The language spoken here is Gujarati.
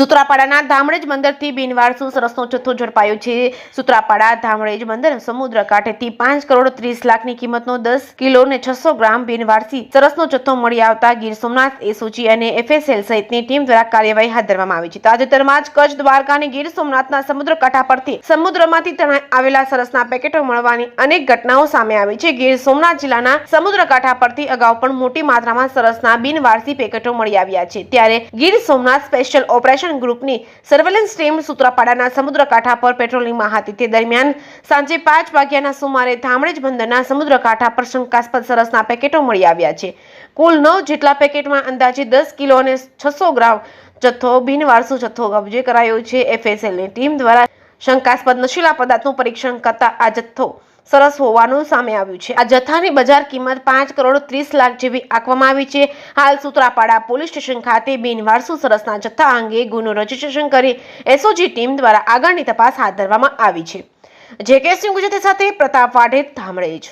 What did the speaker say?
સુત્રાપાડાના ધામણેજ બંદરથી બિનવારસુ સરસનો જથ્થો ઝડપાયો છે. સુત્રાપાડા ધામણેજ બંદર સમુદ્ર કાંઠેથી પાંચ કરોડ ત્રીસ લાખની કિંમતનો દસ કિલો ને છસો ગ્રામ બિનવારસી સરસનો જથ્થો મળી આવતા ગીર સોમનાથ, એસઓજી અને એફએસએલ સહિતની ટીમ દ્વારા કાર્યવાહી હાથ ધરવામાં આવી છે. તાજેતરમાં જ કચ્છ દ્વારકા અને ગીર સોમનાથના સમુદ્ર કાંઠા પરથી સમુદ્રમાંથી તણાઈ આવેલા સરસના પેકેટો મળવાની અનેક ઘટનાઓ સામે આવી છે. ગીર સોમનાથ જિલ્લાના સમુદ્ર કાંઠા પરથી અગાઉ પણ મોટી માત્રામાં સરસના બિનવારસી પેકેટો મળી આવ્યા છે. ત્યારે ગીર સોમનાથ સ્પેશિયલ ઓપરેશન ગ્રુપની સર્વેલન્સ ટીમ સૂત્રાપાડાના સમુદ્ર પર પેટ્રોલિંગમાં હતી તે દરમિયાન સાંજે પાંચ વાગ્યાના સુમારે ધામણેજ બંદરના સમુદ્ર પર શંકાસ્પદ સરસના પેકેટો મળી આવ્યા છે. કુલ નવ જેટલા પેકેટમાં અંદાજે દસ કિલો અને છસો ગ્રામ જથ્થો, બિનવારસુ જથ્થો કબજે કરાયો છે. એફએસએલની ટીમ દ્વારા શંકાસ્પદ નશીલા પદાર્થનું પરીક્ષણ કરતા આ જથ્થો સરસ હોવાનું સામે આવ્યું છે. આ જથ્થાની બજાર કિંમત પાંચ કરોડ ત્રીસ લાખ જેવી આંકવામાં આવી છે. હાલ સુત્રાપાડા પોલીસ સ્ટેશન ખાતે બિનવારસુ સરસના જથ્થા અંગે ગુનો રજીસ્ટ્રેશન કરી એસઓજી ટીમ દ્વારા આગળની તપાસ હાથ ધરવામાં આવી છે. જે કે સિંહ ગુજરાતી સાથે પ્રતાપ વાઢેર ધામણેજ